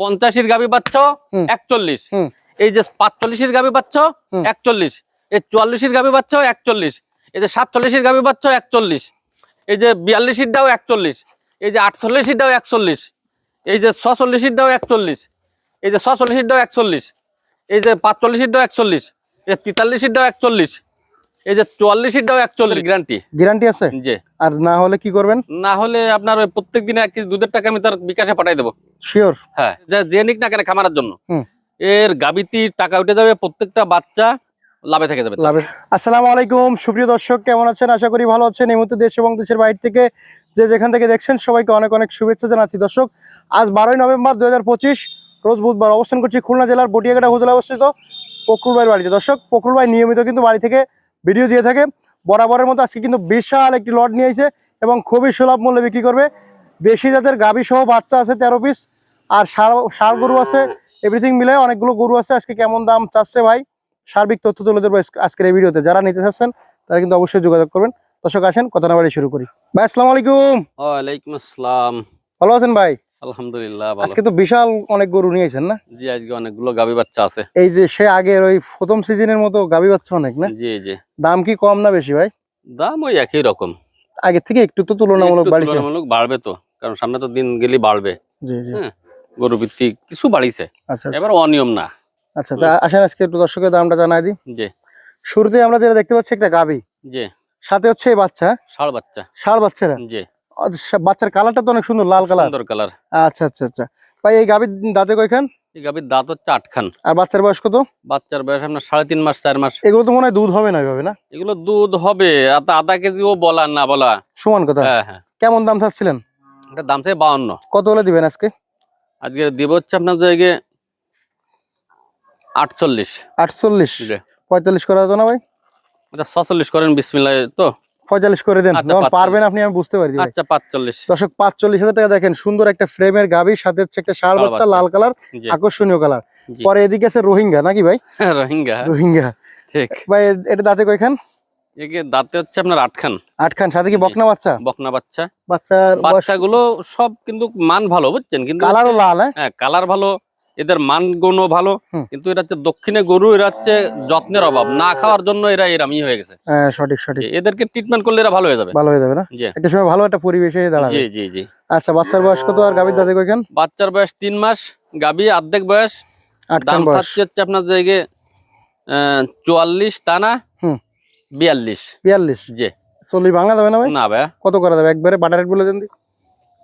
পঞ্চাশের গাবি পাচ্ছ একচল্লিশ। এই যে পাঁচচল্লিশের গাবি পাচ্ছ একচল্লিশ। এই চুয়াল্লিশের গাবি পাচ্ছ একচল্লিশ। এই যে সাতচল্লিশের গাবি পাচ্ছ একচল্লিশ। এই যে বিয়াল্লিশেরটাও একচল্লিশ। এই যে আটচল্লিশেরটাও একচল্লিশ। এই যে ছচল্লিশেরটাও একচল্লিশ। এই যে ছচল্লিশেরটাও একচল্লিশ। এই যে পাঁচচল্লিশেরটাও একচল্লিশ। এই যে তেতাল্লিশেরটাও একচল্লিশ। এই যে চুয়াল্লিশেরটাও একচল্লিশ গ্যারান্টি গ্যারান্টি আছে? যে আর না হলে কি করবেন? না হলে আপনার ওই প্রত্যেক দিনে এক কেজি দুধের টাকা আমি তার বিকাশে পাঠাই দেবো। শিওর হ্যাঁ যে নিক না কেন খামারের জন্য। এর গাবিতি টাকা উঠে যাবে প্রত্যেকটা বাচ্চা লাভে থেকে যাবে। লাভের আসসালামু আলাইকুম সুপ্রিয় দর্শক কেমন আছেন? আশা করি ভালো আছেন। এই মুহূর্তে দেশ এবং দেশের বাইরে থেকে যে যেখান থেকে দেখছেন সবাইকে অনেক অনেক শুভেচ্ছা জানাচ্ছি। দর্শক আজ বারোই নভেম্বর দুই হাজার পঁচিশ রোজ বুধবার অবস্থান করছি খুলনা জেলার বটিয়াঘাটা উপজেলা অবস্থিত পকরুল বাড়িতে। দর্শক পকরুল ভাই নিয়মিত কিন্তু বাড়ি থেকে ভিডিও দিয়ে থাকে। বরাবরের মতো আজকে কিন্তু বিশাল একটি লট নিয়ে এসে এবং খুবই সুলভ মূল্যে বিক্রি করবে। দেশি জাতের গাভী সহ বাচ্চা আছে তেরো পিস আর সার সার গরু আছে এভরিথিং মিলে অনেকগুলো গরু আছে। আজকে কেমন দাম চাচ্ছে ভাই? সার্বিক তথ্য তুলে দেবো আজকের এই ভিডিওতে। যারা নিতে চাচ্ছেন তারা কিন্তু অবশ্যই যোগাযোগ করবেন। দর্শক আসেন কথা না বাড়ি শুরু করি। ভাই আসসালামু আলাইকুম। ওয়ালাইকুম আসসালাম। ভালো আছেন ভাই? আলহামদুলিল্লাহ আজকে তো বিশাল অনেক গরু নিয়েছেন না? জি আজকে অনেকগুলো গাবি বাচ্চা আছে। এই যে সে আগের ওই প্রথম সিজনের মতো গাবি বাচ্চা অনেক না? জি জি। দাম কি কম না বেশি ভাই? দাম ওই একই রকম। আগের থেকে একটু তো তুলনামূলক একটু তুলনামূলক বাড়বে তো কারণ সামনে তো দিন গেলে বাড়বে। জি জি। হ্যাঁ। গরু ভিত্তিক কিছু বাড়িছে। আচ্ছা আচ্ছা। এবার অনিয়ম না। আচ্ছা তা আসেন আজকে একটু দর্শকের দামটা জানাই দিই। জি। শুরুতে আমরা যেটা দেখতে পাচ্ছি একটা গাবি জি। সাথে হচ্ছে বাচ্চা ষাড় বাচ্চা। ষাড় বাচ্চারা জি। বাচ্চার কালারটা তো অনেক সুন্দর লাল কালার সুন্দর কালার আচ্ছা আচ্ছা আচ্ছা। ভাই এই গাভীর দাঁতে কয়খান? এই গাবির দাঁত হচ্ছে আটখান। আর বাচ্চার বয়স কত? বাচ্চার বয়স আপনার সাড়ে তিন মাস চার মাস। এগুলো তো মনে হয় দুধ হবে না এভাবে না? এগুলো দুধ হবে আধা কেজি ও বলা না বলা। সমান কথা। হ্যাঁ হ্যাঁ। কেমন দাম চাচ্ছিলেন? এটা দাম থেকে বাউন্ন। কত হলে দিবেন আজকে? আজকে দিব হচ্ছে আপনার জায়গায় আটচল্লিশ। আটচল্লিশ। পঁয়তাল্লিশ করা হতো না ভাই? আচ্ছা ছচল্লিশ করেন বিসমিল্লাহ তো? পঁয়তাল্লিশ করে দেন। আচ্ছা, যখন পারবেন আপনি আমি বুঝতে পারি আচ্ছা পাঁচচল্লিশ। দর্শক পাঁচচল্লিশ হাজার টাকা দেখেন সুন্দর একটা ফ্রেমের গাবি সাথে হচ্ছে একটা ষাঁড় বাচ্চা। লাল কালার আকর্ষণীয় কালার। পরে এদিকে আছে রোহিঙ্গা নাকি ভাই? রোহিঙ্গা। রোহিঙ্গা। ঠিক। ভাই এটা দাঁতে কয়খান? একে দাঁতে হচ্ছে আপনার আটখান। আটখান সাথে কি বকনা বাচ্চা? বকনা বাচ্চা। বাচ্চার বাচ্চাগুলো সব কিন্তু মান ভালো বুঝছেন? কিন্তু কালারও লাল হ্যাঁ? হ্যাঁ কালার ভালো এদের মান গুণও ভালো কিন্তু এরা হচ্ছে দক্ষিণে গরু এরা হচ্ছে যত্নের অভাব। না খাওয়ার জন্য এরা এরামই হয়ে গেছে। হ্যাঁ, সঠিক সঠিক। এদেরকে ট্রিটমেন্ট করলে এরা ভালো হয়ে যাবে। ভালো হয়ে যাবে না? একটা সময় ভালো একটা পরিবেশে দাঁড়াবে। জি জি জি। আচ্ছা বাচ্চার বয়স কত আর গাবির দাঁতে কয়খান বাচ্চার বয়স তিন মাস গাবি অর্ধেক বয়স। আটখান দাম হচ্ছে আপনার জায়গায় চুয়াল্লিশ টানা। হুম। বিয়াল্লিশ। বিয়াল্লিশ? জি। চল্লিশ ভাঙা যাবে না ভাই? না ভাই কত করা যাবে? একবারে বাটার রেট বলে দেন দি।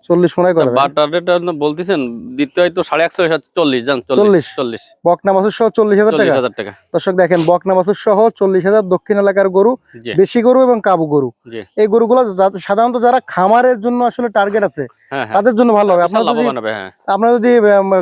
চল্লিশ মনে বাটার রেট বলতেছেন দ্বিতীয় হয়তো সাড়ে একশো চল্লিশ জান চল্লিশ চল্লিশ? বকনা বাছুর সহ চল্লিশ হাজার টাকা। হাজার টাকা। দর্শক দেখেন বকনা সহ চল্লিশ হাজার দক্ষিণ এলাকার গরু দেশি গরু এবং কাবু গরু। এই গরুগুলো সাধারণত যারা খামারের জন্য আসলে টার্গেট আছে হ্যাঁ হ্যাঁ। তাদের জন্য ভালো হবে। আপনারা যদি হ্যাঁ। আপনারা যদি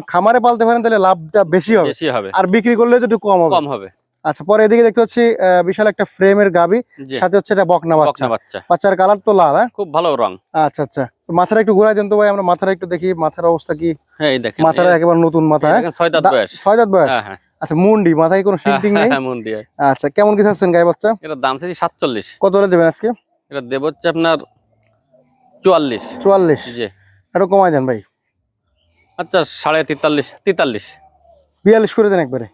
খামারে পালতে পারেন তাহলে লাভটা বেশি হবে। বেশি হবে। আর বিক্রি করলে তো একটু কম হবে। কম হবে। আচ্ছা পরে এদিকে দেখতে পাচ্ছি বিশাল একটা ফ্রেমের গাবি সাথে হচ্ছে এটা বকনা বাচ্চা। বাচ্চা। বাচ্চার কালার তো লাল হ্যাঁ? খুব ভালো রং। আচ্ছা আচ্ছা। মাথাটা একটু ঘুরাই দেন তো ভাই আমরা মাথাটা একটু দেখি মাথার অবস্থা কি? হ্যাঁ দেখেন মাথাটা একেবারে নতুন মাথা হ্যাঁ? ছয় দাঁত বয়স। ছয় দাঁত বয়স? হ্যাঁ হ্যাঁ। আচ্ছা মুন্ডি মাথায় কোনো শিল্পিং নেই? হ্যাঁ মন দিয়ে আচ্ছা কেমন কি চাচ্ছেন গায়ে বাচ্চা? এটা দাম চাইছি সাতচল্লিশ। কত হলে দেবেন আজকে? এটা দেব হচ্ছে আপনার চুয়াল্লিশ। চুয়াল্লিশ? জি। একটু কমাই দেন ভাই। আচ্ছা সাড়ে তেতাল্লিশ তেতাল্লিশ। বিয়াল্লিশ করে দেন একবারে।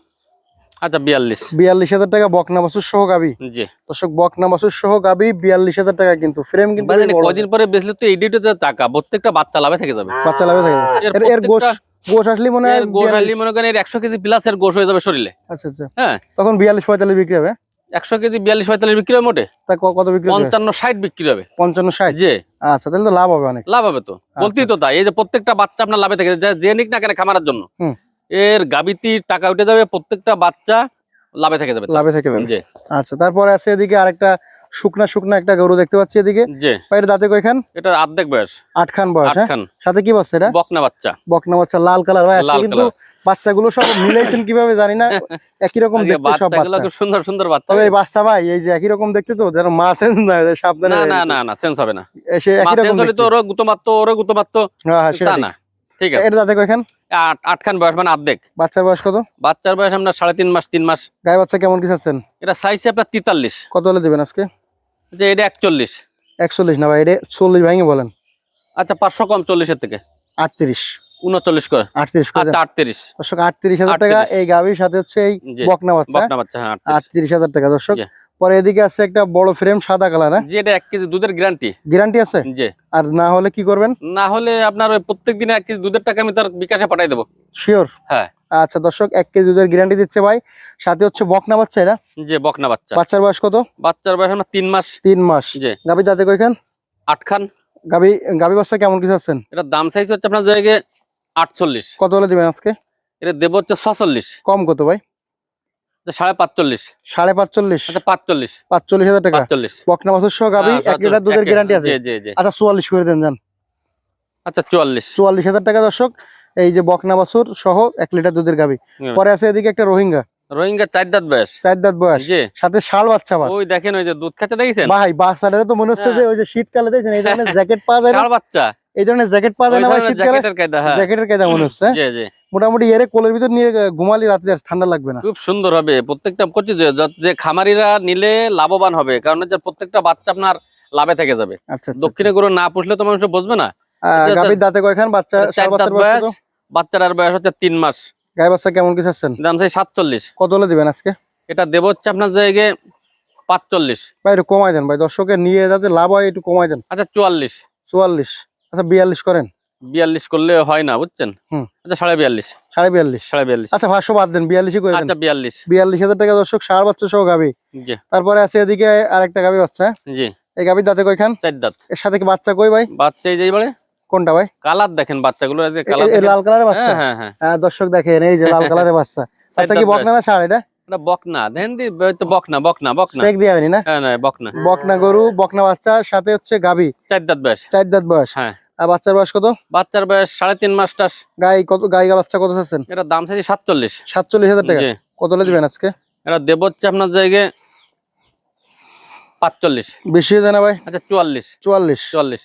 আচ্ছা বিয়াল্লিশ। বিয়াল্লিশ হাজার টাকা বকনা বাছুর সহ গাবি। জি। দর্শক বকনা সহ গাবি বিয়াল্লিশ হাজার টাকা কিন্তু। ফ্রেম কিন্তু। কদিন পরে বেচলে তো টাকা প্রত্যেকটা বাচ্চা লাভে থেকে যাবে। বাচ্চা লাভে থাকে এর এর এর গোশ গোশ আসলে মনে হয় গোশ 42 মনে করেন একশো কেজি প্লাস এর গোশ হয়ে যাবে শরীরে। আচ্ছা আচ্ছা। হ্যাঁ। তখন বিয়াল্লিশ পঁয়তাল্লিশ বিক্রি হবে? একশো কেজি বিয়াল্লিশ পঁয়তাল্লিশ বিক্রি হবে মোটে? তা কত বিক্রি পঞ্চান্ন ষাট বিক্রি হবে। পঞ্চান্ন ষাট? জি। আচ্ছা তাহলে তো লাভ হবে অনেক। লাভ হবে তো। বলতেই তো তাই এই যে প্রত্যেকটা বাচ্চা আপনার লাভে থাকে যে- যে নিক না কেন খামারের জন্য। হুম। এর গাবিতি টাকা উঠে যাবে প্রত্যেকটা বাচ্চা লাভে থেকে যাবে লাভে থেকে যাবে। আচ্ছা তারপরে আছে এদিকে আরেকটা শুকনা শুকনা একটা গরু দেখতে পাচ্ছি এদিকে। জি। বাইরে দাঁতে কয়খান? এটা অর্ধেক বয়স। আটখান বয়স হ্যাঁ? আটখান। সাথে কি বাচ্চা এটা? বকনা বাচ্চা। বকনা বাচ্চা লাল কালার। ভাই কিন্তু বাচ্চাগুলো সব মিলাইছেন কীভাবে জানি না। একই রকম দেখতে সব বাচ্চাগুলো বাচ্চা। খুব সুন্দর সুন্দর বাচ্চা। তবে এই বাচ্চা ভাই এই যে একই রকম দেখতে তো যেন মা সেন্স না সাবধানে না না না না সেন্স হবে না। এসে একই রকম তো দেখতে। ওরও গুতো মারতো ওরও গুতো মারতো। হ্যাঁ হ্যাঁ সেটা না। ঠিক আছে। এটা দাঁতে কয়খান আট আটখান বয়স মানে অর্ধেক বাচ্চার বয়স কত? বাচ্চার বয়স আপনার সাড়ে তিন মাস তিন মাস। গায়ে বাচ্চা কেমন কি চাচ্ছেন? এটা সাইজ আপনার তেতাল্লিশ। কত হলে দেবেন আজকে? যে এটা একচল্লিশ। একচল্লিশ না ভাই এটা চল্লিশ ভাঙে বলেন। আচ্ছা পাঁচশো কম চল্লিশের থেকে। আটত্রিশ। উনচল্লিশ করে। আটত্রিশ আচ্ছা আটত্রিশ। দর্শক আটত্রিশ হাজার টাকা 38 এই গাভীর সাথে হচ্ছে এই বকনা বাচ্চা। হ্যাঁ আটত্রিশ। হাজার টাকা দর্শক। পরে এদিকে আছে একটা বড় ফ্রেম সাদা কালার হ্যাঁ? এটা এক কেজি দুধের গ্যারান্টি গ্যারান্টি আছে? যে আর না হলে কি করবেন? না হলে আপনার ওই প্রত্যেক দিনে এক কেজি দুধের টাকা আমি তার বিকাশে পাঠাই দেবো। শিওর হ্যাঁ। আচ্ছা দর্শক এক কেজি দুধের গ্যারান্টি দিচ্ছে ভাই। সাথে হচ্ছে বকনা বাচ্চা এটা? যে বকনা বাচ্চা। বাচ্চার বয়স কত? বাচ্চার বয়স আপনার তিন মাস। তিন মাস। যে গাভী যাতে কইখান আটখান। গাভী গাভী বাচ্চা কেমন কিছু আছেন এটা দাম সাইজ হচ্ছে আপনার জায়গায় আটচল্লিশ। কত হলে দিবেন আজকে? এটা দেবো হচ্ছে ছচল্লিশ। কম কত ভাই? সাড়ে পাঁচচল্লিশ। সাড়ে পাঁচচল্লিশ। আচ্ছা পাঁচচল্লিশ। পাঁচচল্লিশ হাজার টাকা। পাঁচচল্লিশ। বকনা বাছুর সহ গাভী হ্যাঁ, এক লিটার দুধের গ্যারান্টি আছে। জি জি জি। আচ্ছা চুয়াল্লিশ করে দেন যান। আচ্ছা চুয়াল্লিশ। চুয়াল্লিশ হাজার টাকা দর্শক এই যে বকনা বাছুর সহ এক লিটার দুধের হুম। পরে আছে এদিকে একটা রোহিঙ্গা। রোহিঙ্গা চার দাঁত বয়স। চার দাঁত বয়স। সাথে শাল বাচ্চা ওই দেখেন ওই যে দুধ খাচ্ছে দেখেছেন? ভাই বাচ্চাটা তো মনে হচ্ছে যে ওই যে শীতকালে দেখছেন? এই ধরনের জ্যাকেট পাওয়া যায় বাচ্চা। এই ধরনের জ্যাকেট পাওয়া যায় না ভাই শীতকালে। জ্যাকেটের কায়দা হ্যাঁ। মনে হচ্ছে। হ্যাঁ? জি জি। মোটামুটি এরে কোলের ভিতর নিয়ে ঘুমালি রাতে ঠান্ডা লাগবে না। খুব সুন্দর হবে। প্রত্যেকটা করছি যে যে খামারিরা নিলে লাভবান হবে কারণ হচ্ছে প্রত্যেকটা বাচ্চা আপনার লাভে থেকে যাবে। আচ্ছা আচ্ছা দক্ষিণে গরু না পুষলে তো মানুষ বুঝবে না। গাভীর দাঁতে কয়খান? বাচ্চা বাচ্চার বয়স বাচ্চাটার বয়স হচ্ছে তিন মাস। গায়ে বাচ্চা কেমন কিছু আছেন দাম চাই সাতচল্লিশ। কত হলে দিবেন আজকে? এটা দেবো হচ্ছে আপনার জায়গায় পাঁচচল্লিশ। ভাই একটু কমাই দেন ভাই। দর্শকের নিয়ে যাতে লাভ হয় একটু কমাই দেন। আচ্ছা চুয়াল্লিশ। চুয়াল্লিশ। আচ্ছা বিয়াল্লিশ করেন। বিয়াল্লিশ করলে হয় না বুঝছেন। আচ্ছা সাড়ে বিয়াল্লিশ। সাড়ে বিয়াল্লিশ। সাড়ে বিয়াল্লিশ। আচ্ছা বাদ দেন বিয়াল্লিশই করে আচ্ছা বিয়াল্লিশ। বিয়াল্লিশ হাজার টাকা দর্শক ষাঁড় বাচ্চা সহ গাভী জি। তারপরে আছে এদিকে আরেকটা গাভী বাচ্চা। জি। এই গাভীর দাঁতে কয়খান? চার দাঁত। এর সাথে কি বাচ্চা কই ভাই? বাচ্চা এই যে এবারে কোনটা ভাই? কালার দেখেন বাচ্চাগুলো এই যে কালার লাল কালারের বাচ্চা? হ্যাঁ হ্যাঁ হ্যাঁ। দর্শক দেখেন এই যে লাল কালারের বাচ্চা। আচ্ছা কি বকনা না ষাঁড় এটা? এটা বকনা। দেখেন দি তো বকনা বকনা বকনা। চেক দিয়াবেনি না হ্যাঁ না বকনা। বকনা গরু বকনা বাচ্চা সাথে হচ্ছে গাভী চার দাঁত বয়স। চার দাঁত বয়স। হ্যাঁ। বাচ্চার বয়স কত? বাচ্চার বয়স সাড়ে তিন মাস টাস। গাই কত গাই বাচ্চা কত আছেন এটা দাম চাইছি সাতচল্লিশ। সাতচল্লিশ হাজার টাকা। কত দিবেন আজকে? এটা দেব হচ্ছে আপনার জায়গায় পাঁচচল্লিশ। বেশি হয়ে না ভাই? আচ্ছা চুয়াল্লিশ। চুয়াল্লিশ। চুয়াল্লিশ।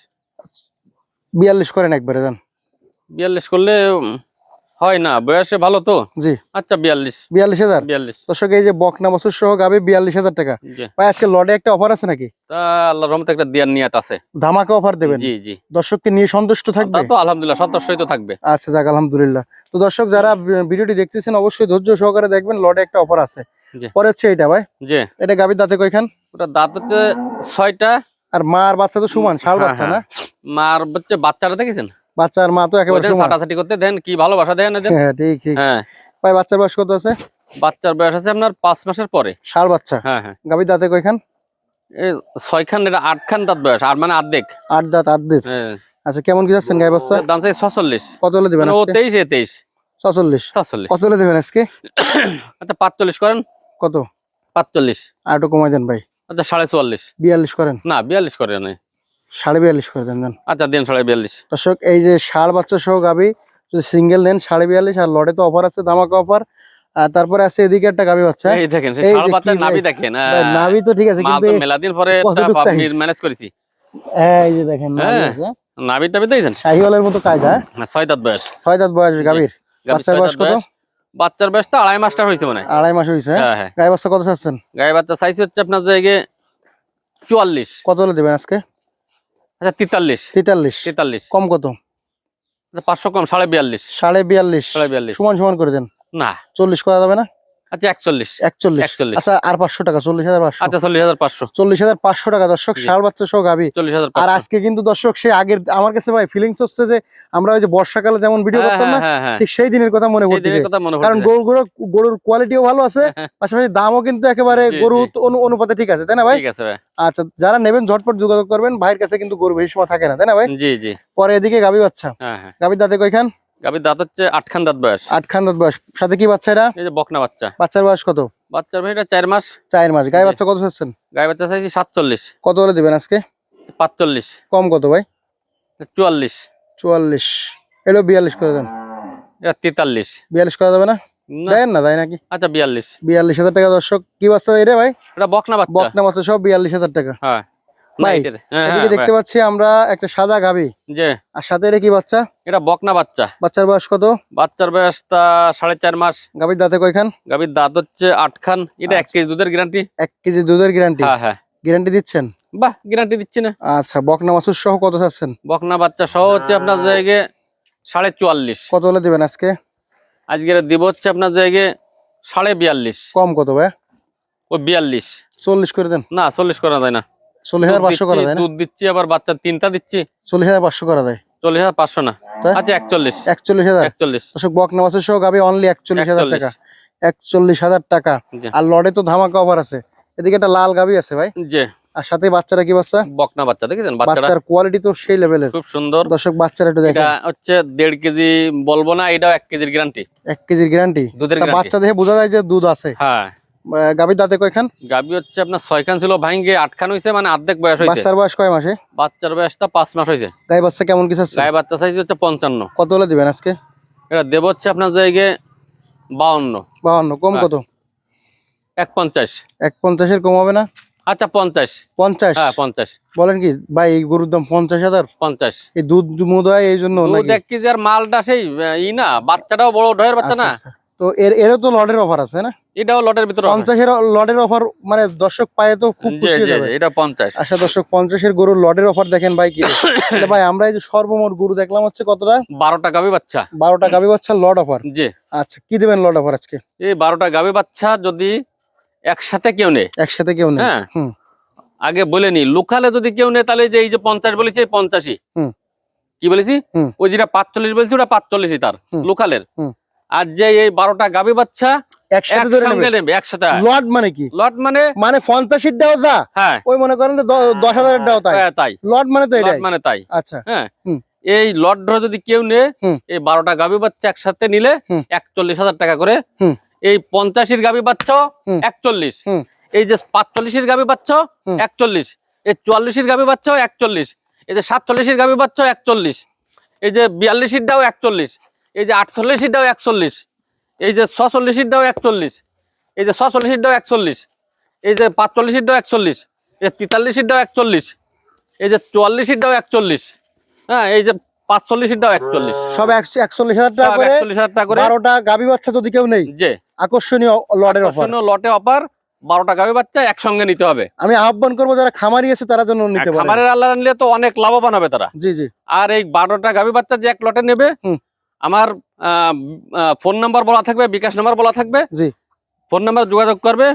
বিয়াল্লিশ করেন একবারে যান। বিয়াল্লিশ করলে হয় না বয়সে ভালো তো? জি। আচ্ছা বিয়াল্লিশ। বিয়াল্লিশ হাজার। বিয়াল্লিশ। দর্শক এই যে বকনা সহ গাবি বিয়াল্লিশ হাজার টাকা। ভাই আজকে লডে একটা অফার আছে নাকি? তা আল্লাহ রহমতে একটা দেওয়ার নিয়াত আছে। ধামাকা অফার দেবেন। জি জি। দর্শককে নিয়ে সন্তুষ্ট থাকবে? তো আলহামদুলিল্লাহ সন্তোষই তো থাকবে। আচ্ছা যাক আলহামদুলিল্লাহ। তো দর্শক যারা ভিডিওটি দেখতেছেন অবশ্যই ধৈর্য সহকারে দেখবেন লডে একটা অফার আছে। পরে হচ্ছে এটা ভাই। এটা গাবির দাঁতে কয়খান? ওটা দাঁত হচ্ছে ছয়টা। আর মা আর বাচ্চা তো সমান ষাড় হ্যাঁ, বাচ্চা না? হ্যাঁ। বাচ্চারা দেখেছেন? বাচ্চা আর মা তো একেবারে ছাটাছাটি করতে দেন কি ভালোবাসা দেন হ্যাঁ ঠিক ঠিক। হ্যাঁ। ভাই বাচ্চার বয়স কত আছে? বাচ্চার বয়স আছে আপনার পাঁচ মাসের পরে। ষাড় বাচ্চা। হ্যাঁ হ্যাঁ। গাবির দাঁতে কয়খান? এই ছয়খান এটা আটখান দাঁত বয়স আর মানে অর্ধেক আট দাঁত হ্যাঁ। আচ্ছা কেমন কি যাচ্ছেন গাই বাচ্চা দাম চাই ছচল্লিশ। কত হলে দিবেন মানে ও আজকে? তেইশ এ তেইশ। ছচল্লিশ। ছচল্লিশ। কত হলে দেবেন আজকে? আচ্ছা পাঁচচল্লিশ করেন। কত? পাঁচচল্লিশ। আর একটু কমাই দেন ভাই। আচ্ছা সাড়ে চুয়াল্লিশ। বিয়াল্লিশ করেন। না বিয়াল্লিশ করেন নেই। সাড়ে বিয়াল্লিশ করে দেন আচ্ছা দেন সাড়ে বিয়াল্লিশ। দর্শক এই যে ষাড় বাচ্চা সহ গাবি যদি সিঙ্গেল নেন সাড়ে বিয়াল্লিশ আর লড়ে তো অফার আছে ধামাকা অফার। আর তারপরে আছে এদিকে একটা গাবি বাচ্চা। এই দেখেন? নাভি দেখেন নাভি তো ঠিক আছে কিন্তু মেলা দিন পরে ম্যানেজ করেছি। এই যে দেখেন নাভি হ্যাঁ। টাভি শাহিওয়ালের মতো কায়দা। হ্যাঁ? ছয় দাঁত বয়স ছয় দাঁত বয়স বাচ্চার বয়স কত? বাচ্চার বয়স তো আড়াই মাসটা হয়েছে মনে হয়। আড়াই মাস হয়েছে। হ্যাঁ? হ্যাঁ। হ্যাঁ গায়ে বাচ্চা কত চাচ্ছেন? গায়ে বাচ্চা সাইজ হচ্ছে আপনার জায়গায় চুয়াল্লিশ। কত হলে দেবেন আজকে? আচ্ছা তেতাল্লিশ। তেতাল্লিশ। তেতাল্লিশ। কম কত? আচ্ছা, পাঁচশো কম সাড়ে বিয়াল্লিশ। সাড়ে বিয়াল্লিশ। সাড়ে বিয়াল্লিশ। সমান সমান করে দেন। না। চল্লিশ করা যাবে না? আচ্ছা একচল্লিশ। একচল্লিশ। একচল্লিশ। আচ্ছা আর পাঁচশো টাকা চল্লিশ হাজার পাঁচশো। আচ্ছা চল্লিশ হাজার পাঁচশো। চল্লিশ হাজার পাঁচশো টাকা দর্শক জি। বাচ্চা সহ গাভি চল্লিশ হাজার আর আজকে কিন্তু দর্শক সে আগের আমার কাছে ভাই ফিলিংস হচ্ছে যে আমরা ওই যে বর্ষাকালে যেমন ভিডিও হ্যাঁ, করতাম না হ্যাঁ, হ্যাঁ, ঠিক সেই দিনের কথা মনে সেই কারণ। গরুগুলো গরুর কোয়ালিটিও ভালো আছে পাশাপাশি দামও কিন্তু একেবারে গরু অনুপাতে ঠিক আছে তাই না ভাই? ঠিক আছে ভাই। আচ্ছা যারা নেবেন ঝটপট যোগাযোগ করবেন। ভাইয়ের কাছে কিন্তু গরু বেশি সময় থাকে না তাই না ভাই? জি জি। পরে এদিকে গাবি বাচ্চা। গাবির দাঁতে কয়খান? গাভীর দাঁত হচ্ছে আটখান দাঁত বয়স। আট খান দাঁত বয়স। সাথে কি বাচ্চা এটা? এই যে বকনা বাচ্চা। বাচ্চার বয়স কত? বাচ্চার ভাই এটা চার মাস। চার মাস। গায়ে বাচ্চা কত চাচ্ছেন? গায়ে বাচ্চা চাইছি সাতচল্লিশ। কত হলে দিবেন আজকে? পাঁচচল্লিশ। কম কত ভাই? চুয়াল্লিশ। চুয়াল্লিশ। এলো বিয়াল্লিশ করে দেন। এটা তেতাল্লিশ। বিয়াল্লিশ করা যাবে না? দেন না তাই নাকি? আচ্ছা বিয়াল্লিশ। বিয়াল্লিশ হাজার টাকা দর্শক। কি বাচ্চা এটা ভাই? এটা বকনা বাচ্চা। বকনা বাচ্চা সব বিয়াল্লিশ হাজার টাকা। হ্যাঁ। ভাই, হ্যাঁ, এদিকে হ্যাঁ, দেখতে পাচ্ছি আমরা একটা সাদা গাবি আর সাথে এটা কি বাচ্চা? এটা বকনা বাচ্চা। বাচ্চার বয়স কত? বাচ্চার বয়স তা সাড়ে চার মাস। গাবির দাঁতে কয়খান? দাঁত হচ্ছে আটখান। এটা এক আচ্ছা। কেজি দুধের গ্যারান্টি এক কেজি দুধের গ্যারান্টি হ্যাঁ হ্যাঁ। গ্যারান্টি দিচ্ছেন? বাহ গ্যারান্টি দিচ্ছি না। আচ্ছা বকনা সহ কত চাচ্ছেন? বকনা বাচ্চা সহ হচ্ছে আপনার জায়গায় সাড়ে চুয়াল্লিশ। কত হলে দিবেন আজকে? আজকের দিব হচ্ছে আপনার জায়গায় সাড়ে বিয়াল্লিশ। কম কত ভাই? ও বিয়াল্লিশ। চল্লিশ করে দেন। না চল্লিশ করা যায় না? চল্লিশ হাজার পাঁচশো করা যায় দুধ দিচ্ছি আবার বাচ্চা তিনটা দিচ্ছি। চল্লিশ হাজার পাঁচশো করা যায় চল্লিশ হাজার পাঁচশো না। আচ্ছা একচল্লিশ। একচল্লিশ হাজার? একচল্লিশ। দর্শক বক নামাজের সহ গাবি অনলি একচল্লিশ হাজার একচল্লিশ। টাকা। একচল্লিশ হাজার টাকা। আর লড়ে তো ধামাকা অফার আছে। এদিকে একটা লাল গাবি আছে ভাই। যে আর সাথে বাচ্চারা কি বাচ্চা? বকনা বাচ্চা দেখেছেন? বাচ্চার কোয়ালিটি তো সেই লেভেলের খুব সুন্দর। দর্শক বাচ্চারা একটু দেখেন। হচ্ছে দেড় কেজি বলব না এটাও এক কেজির গ্যারান্টি এক কেজির গ্যারান্টি দুধের বাচ্চা দেখে বোঝা যায় যে দুধ আছে। হ্যাঁ। গাভীর দাঁতে কয়খান? গাবি হচ্ছে আপনার ছয় খান ছিল ভাঙ্গে আটখান হয়েছে মানে অর্ধেক বয়স হয়েছে বাচ্চার বয়স কয় মাসে? বাচ্চার বয়সটা পাঁচ মাস হয়েছে গাই বাচ্চা কেমন কিছু আছে? গায়ে বাচ্চা সাইজ হচ্ছে পঞ্চান্ন। কত হলে দিবেন আজকে? এটা দেব হচ্ছে আপনার জায়গায় বাউন্ন। বাহান্ন কম হ্যাঁ। কত? এক পঞ্চাশ। এক পঞ্চাশের কম হবে না? আচ্ছা পঞ্চাশ। পঞ্চাশ? হ্যাঁ পঞ্চাশ। বলেন কি ভাই এই গরুর দাম পঞ্চাশ হাজার? পঞ্চাশ। এই দুধ মুদ হয় এই জন্য নাকি? এক কেজি আর মালটা সেই ই না বাচ্চাটাও বড় ঢয়ের বাচ্চা আচ্ছা, না। আচ্ছা। তো এর এরও তো লটের অফার আছে না? এটাও লটের ভিতরে হবে। পঞ্চাশের লটের অফার মানে দর্শক পায়ে তো খুব খুশি হয়ে যাবে। এটা পঞ্চাশ। আচ্ছা দর্শক পঞ্চাশের গরুর লটের অফার দেখেন ভাই কি। তাহলে ভাই আমরা এই যে সর্বমোট গরু দেখলাম হচ্ছে কতটা? বারোটা গাভী বাচ্চা। বারোটা গাভী বাচ্চা লট অফার জি। আচ্ছা কি দেবেন লট অফার আজকে? এই বারোটা গাভী বাচ্চা যদি একসাথে কেউ নেই একসাথে কেউ নেই হ্যাঁ। হুম। আগে বলে নি লোকালে যদি কেউ নেই তাহলে যে এই যে পঞ্চাশ বলেছি এই পঞ্চাশই। হুম। কি বলেছি? ওই যেটা পাঁচচল্লিশ বলেছি ওটা পাঁচচল্লিশই তার লোকালের। হুম। আর যে এই বারোটা গাভী বাচ্চা একসাথে ধরে নেবে? নেবে একসাথে। লট মানে কি? লট মানে? মানে পঞ্চাশের হ্যাঁ। ওই মনে করেন দশ হাজারের ডাও তাই? হ্যাঁ, লট মানে তো মানে তাই। আচ্ছা। হ্যাঁ। এই লট ধরে যদি কেউ নে এই বারোটা গাভী বাচ্চা একসাথে নিলে একচল্লিশ হাজার টাকা করে। এই পঞ্চাশের গাভী বাচ্চা একচল্লিশ। এই যে পাঁচচল্লিশের গাভী বাচ্চা একচল্লিশ। এই চুয়াল্লিশের গাভী বাচ্চা একচল্লিশ। এই যে সাতচল্লিশের গাভী বাচ্চা একচল্লিশ। এই যে বিয়াল্লিশের ডাও একচল্লিশ। এই যে আটচল্লিশের ডাও একচল্লিশ। এই যে ছচল্লিশের ডাও একচল্লিশ। এই যে ছচল্লিশের ডাও একচল্লিশ। এই যে পাঁচচল্লিশের ডাও একচল্লিশ। এই তেতাল্লিশের ডাও একচল্লিশ। এই যে চুয়াল্লিশের ডাও একচল্লিশ। হ্যাঁ এই যে পাঁচচল্লিশের ডাও একচল্লিশ। সব একচল্লিশ হাজার টাকা করে একচল্লিশ হাজার টাকা করে বারোটা গাভী বাচ্চা যদি কেউ নেই যে আকর্ষণীয় লটের আকর্ষণীয় লটে অফার বারোটা গাভী বাচ্চা একসঙ্গে নিতে হবে। আমি আহ্বান করব যারা খামারি আছে তারা জন্য নিতে পারে। খামারের আল্লাহ নিলে তো অনেক লাভবান হবে তারা। জি জি। আর এই বারোটা গাভী বাচ্চা যে এক লটে নেবে। আমার ফোন নাম্বার বলা থাকবে বিকাশ নাম্বার বলা থাকবে। জি। ফোন নাম্বার যোগাযোগ করবে।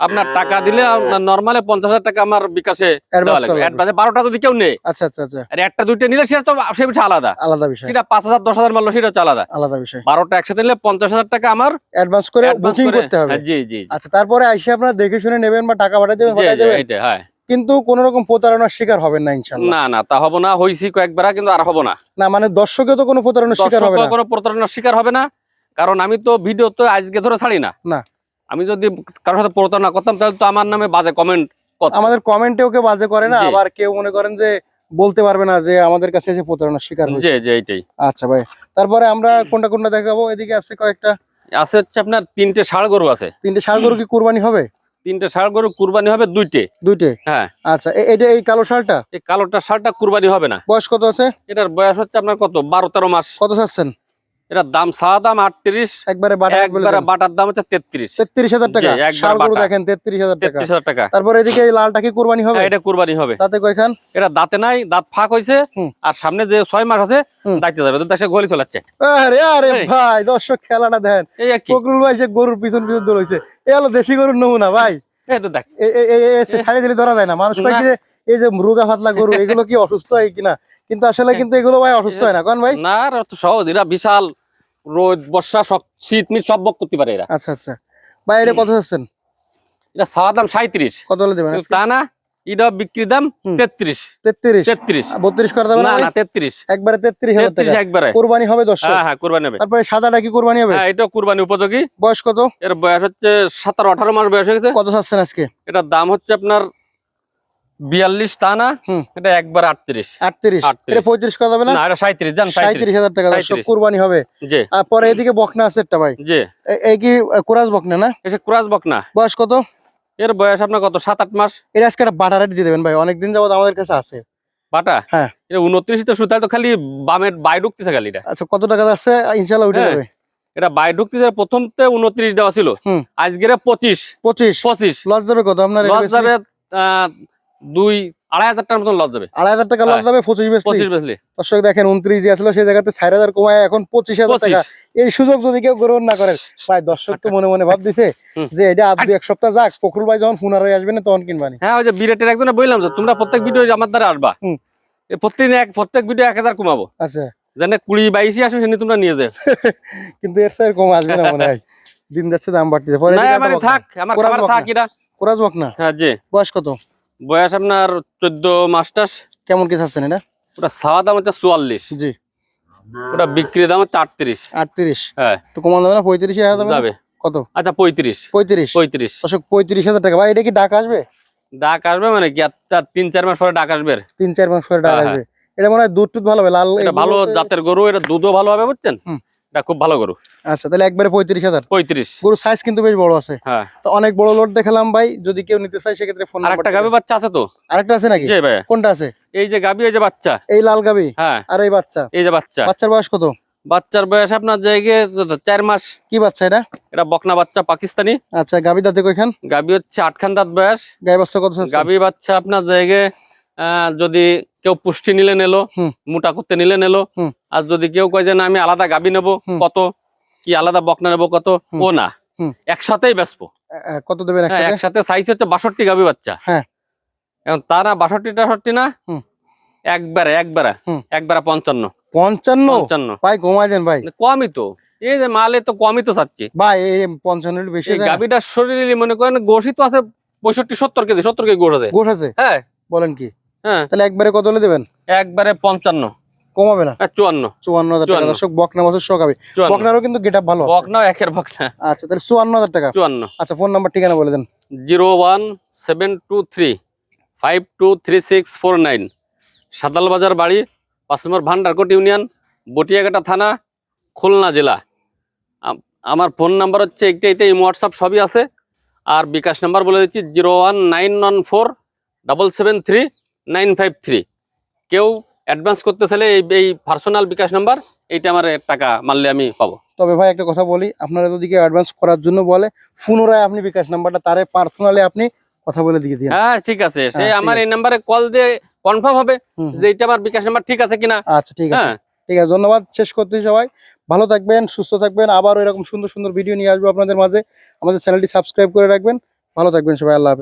আপনার টাকা দিলে নর্মালে পঞ্চাশ হাজার টাকা আমার বিকাশে বারোটা যদি কেউ নেই আচ্ছা আচ্ছা আচ্ছা। আর একটা দুইটা নিলে সেটা তো সে বিষয় আলাদা। আলাদা বিষয়। সেটা পাঁচ হাজার দশ হাজার মারলো সেটা আলাদা। আলাদা বিষয়। বারোটা একসাথে নিলে পঞ্চাশ হাজার টাকা আমার অ্যাডভান্স করে বুকিং করতে হবে। হ্যাঁ, জি জি। আচ্ছা তারপরে আইসে আপনারা দেখে শুনে নেবেন বা টাকা পাঠিয়ে দেবেন হ্যাঁ। কিন্তু কোন রকম প্রতারণার শিকার হবেন না ইনশাল্লাহ না না তা হব না হইছি কয়েকবার কিন্তু আর হব না। না মানে দর্শকেও তো কোনো প্রতারণার শিকার হবে না। কোনো প্রতারণার শিকার হবে না কারণ আমি তো ভিডিও তো আজকে ধরে ছাড়ি না। না। আমি যদি কারোর সাথে প্রতারণা করতাম তাহলে তো আমার নামে বাজে কমেন্ট আমাদের কমেন্টেও কেউ বাজে করে না আবার কেউ মনে করেন যে বলতে পারবে না যে আমাদের কাছে এসে প্রতারণার শিকার হয়েছে। যে এইটাই। আচ্ছা ভাই তারপরে আমরা কোনটা কোনটা দেখাবো? এদিকে আছে কয়েকটা। আছে হচ্ছে আপনার তিনটে ষাড় গরু আছে। তিনটে ষাড় গরু কি কুরবানি হবে? তিনটে ষাঁড় গরু কুরবানি হবে দুইটে। দুইটে? হ্যাঁ। আচ্ছা এটা এই কালো ষাঁড়টা? এই কালোটা ষাঁড়টা কুরবানি হবে না। বয়স কত আছে? এটার বয়স হচ্ছে আপনার কত? বারো তেরো মাস। কত চাচ্ছেন? এটার দাম সাদা দাম আটত্রিশ একবারে একবারে বাটার দাম হচ্ছে তেত্রিশ তেত্রিশ হাজার টাকা দেখেন তেত্রিশ হাজার টাকা তেত্রিশ হাজার টাকা তারপরে এদিকে এই লালটা কি কুরবানি হবে হ্যাঁ, এটা কুরবানি হবে তাতে কয়খান এটা দাঁতে নাই দাঁত ফাঁক হয়েছে আর সামনে যে ছয় মাস আছে হুম। যাবে এসে গলি চলাচ্ছে আরে আরে ভাই দর্শক খেলাটা ফকরুল ভাই সে গরুর পিছন পিছন দৌড়াইছে এ হলো দেশি গরুর নমুনা ভাই এই তো দেখ ছাড়িয়ে দিলে ধরা যায় না মানুষ এই যে মৃগা ফাতলা গরু এগুলো কি অসুস্থ হয় কিনা? কিন্তু আসলে কিন্তু এগুলো ভাই অসুস্থ হয় না কোন ভাই? না সহজ এরা বিশাল রোদ বর্ষা সব শীত মিট সব বক করতে পারে এরা। আচ্ছা আচ্ছা। ভাই এটা কত চাচ্ছেন এটা সাদা দাম সাঁত্রিশ কত হলে দেবেন তা না এটা বিক্রির দাম। তেত্রিশ। তেত্রিশ? তেত্রিশ। বত্রিশ করে দেবেন না না তেত্রিশ। একবারে তেত্রিশ হাজার টাকা। একবারে। কোরবানি হবে দশ হ্যাঁ হ্যাঁ কুরবানি হবে। তারপরে সাদাটা কি কোরবানি হবে? হ্যাঁ এটা কুরবানি উপযোগী। বয়স কত? এর বয়স হচ্ছে সতেরো আঠারো মাস বয়স হয়ে গেছে। কত চাচ্ছেন আজকে? এটার দাম হচ্ছে আপনার বিয়াল্লিশ তা না? এটা একবার আটত্রিশ। আটত্রিশ। এটা পঁয়ত্রিশ করে দেবে না? এটা সাঁত্রিশ জান সাঁত্রিশ হাজার টাকা দর্শক 37 কোরবানি হবে। পরে এদিকে বকনা আছে একটা ভাই। জি। এই কি কোরাস বকনা না? এসে ক্রাস বক না বয়স কত? এর বয়স আপনার কত? সাত আট মাস? এটা আজকে একটা বাটা রেট দিয়ে দেবেন ভাই। অনেকদিন যাবত আমাদের কাছে আছে। বাটা? হ্যাঁ। এটা উনত্রিশ তো সুতায় তো খালি বামের বাই ঢুকতেছে খালি এটা। আচ্ছা কত টাকা আছে? ইনশাল্লাহ উঠে হ্যাঁ। যাবে। এটা বাই ঢুকতেছে প্রথমতে উনত্রিশ দেওয়া ছিল। হুম। আজকের পঁচিশ। পঁচিশ। পঁচিশ। লস যাবে কত? আপনার লস যাবে আহ, দুই আড়াই হাজার টাকার মতন লস যাবে। আড়াই হাজার টাকা লস হ্যাঁ। যাবে পঁচিশ বেশি পঁচিশ বেচলে দর্শক দেখেন উনত্রিশ দিয়ে আসলো সেই জায়গাতে চার হাজার কমায় এখন পঁচিশ হাজার টাকা। এই সুযোগ যদি কেউ গ্রহণ না করেন ভাই দর্শক তো মনে মনে ভাব দিছে যে এটা আর দু এক সপ্তাহ যাক ফখরুল ভাই যখন ফোনার হয়ে আসবে না তখন কিনবানি হ্যাঁ ওই যে বিরাটের একজনে বললাম যে তোমরা প্রত্যেক ভিডিও আমার দ্বারা আসবা। হুম। প্রত্যেকদিন এক প্রত্যেক ভিডিও এক হাজার কমাবো। আচ্ছা। কুড়ি বাইশে আসো তোমরা নিয়ে কিন্তু এর স্যার কম আসবে না মনে হয়। দিন যাচ্ছে দাম বাড়তেছে। পরে না থাক আমার কোরাস খাবার বক থাক না। কোরাজ বক না হ্যাঁ জি। বয়স কত? বয়স আপনার চোদ্দ মাস্টার্স কেমন কি থাকছেন এটা? ওটা সাওয়া দাম হচ্ছে চুয়াল্লিশ। জি। ওটা বিক্রি দাম হচ্ছে আটত্রিশ। আটত্রিশ। হ্যাঁ। তো কমান যাবে না? পঁয়ত্রিশ হাজার যাবে। কত? আচ্ছা পঁয়ত্রিশ। পঁয়ত্রিশ। পঁয়ত্রিশ। দর্শক পঁয়ত্রিশ হাজার টাকা। ভাই এটা কি ডাক আসবে? ডাক আসবে মানে কি আর তিন চার মাস পরে ডাক আসবে? তিন চার মাস পরে ডাক হ্যাঁ, আসবে। এটা মনে হয় দুধ টুধ ভালো হবে? লাল এটা ভালো জাতের গরু এটা দুধও ভালো হবে বুঝছেন? খুব ভালো গরু। আচ্ছা তাহলে একবারে পঁয়ত্রিশ হাজার। পঁয়ত্রিশ। গরুর সাইজ কিন্তু বেশ বড় আছে। হ্যাঁ। তো অনেক বড় লোড দেখালাম ভাই যদি কেউ নিতে চায় সেক্ষেত্রে ফোন আর একটা গাভী বাচ্চা আছে তো? আরেকটা আছে নাকি? ভাই। কোনটা আছে? এই যে গাভী এই যে বাচ্চা। এই লাল গাবি হ্যাঁ। আর এই বাচ্চা? এই যে বাচ্চা। বাচ্চার বয়স কত? বাচ্চার বয়স আপনার জায়গায় চার মাস। কি বাচ্চা এটা? এটা বকনা বাচ্চা পাকিস্তানি। আচ্ছা গাবি দাঁতে কইখান গাভী হচ্ছে আটখান দাঁত বয়স। গাই বাচ্চা কত? গাভী বাচ্চা আপনার জায়গায় যদি কেউ পুষ্টি নিলে নেলো মোটা করতে নিলে নেলো আর যদি কেউ কয় যে না আমি আলাদা গাবি নেব কত? কি আলাদা বকনা নেব কত? ও না। একসাথেই আ, কত দেবেন হ্যাঁ একসাথে? সাইজ হচ্ছে বাষট্টি গাবি বাচ্চা। হ্যাঁ। এখন তারা বাষট্টি টাষট্টি না। একবারে একবারে। একবারে পঞ্চান্ন। পঞ্চান্ন? পঞ্চান্ন। ভাই কমাই দেন ভাই। কমই তো। এই যে মালে তো কমই তো চাচ্ছি। ভাই পঞ্চান্ন বেশি না? শরীরে মনে করেন গোশই তো আছে পঁয়ষট্টি সত্তর কেজি সত্তর কেজি গোশ আছে। গোশ আছে? হ্যাঁ। বলেন কি? হ্যাঁ। তাহলে একবারে কত হলে দেবেন? একবারে পঞ্চান্ন। কমাবে না? হ্যাঁ, চুয়ান্ন। চুয়ান্ন হাজার টাকা। চুয়ান্ন। দর্শক বকনা বছর শখ হবে বকনারও কিন্তু গেট ভালো। বকনাও একের বকনা। আচ্ছা তাহলে চুয়ান্ন হাজার টাকা। চুয়ান্ন। আচ্ছা ফোন নাম্বার ঠিকানা বলে দেন। Zero one seven two three five two three six four nine. বাড়ি ভান্ডারকোট ইউনিয়ন বটিয়াঘাটা থানা খুলনা জেলা। আমার ফোন নাম্বার হচ্ছে একটা হোয়াটসঅ্যাপ সবই আছে। আর বিকাশ নাম্বার বলে দিচ্ছি zero one nine one four double seven three nine five three. কেউ অ্যাডভান্স করতে চাইলে এই এই পার্সোনাল বিকাশ নাম্বার এইটা আমার টাকা মারলে আমি পাবো। তবে ভাই একটা কথা বলি আপনারা যদি কেউ অ্যাডভান্স করার জন্য বলে পুনরায় আপনি বিকাশ নাম্বারটা তারে পার্সোনালি আপনি কথা বলে দিয়ে দিন হ্যাঁ ঠিক আছে। সে হ্যাঁ, আমার এই নাম্বারে কল দিয়ে কনফার্ম হবে। যে এটা আমার বিকাশ নাম্বার ঠিক আছে কিনা। আচ্ছা ঠিক আছে। হ্যাঁ। ঠিক আছে ধন্যবাদ। শেষ করতে সবাই। ভালো থাকবেন সুস্থ থাকবেন। আবার এরকম সুন্দর সুন্দর ভিডিও নিয়ে আসব আপনাদের মাঝে। আমাদের চ্যানেলটি সাবস্ক্রাইব করে রাখবেন। ভালো থাকবেন সবাই আল্লাহ।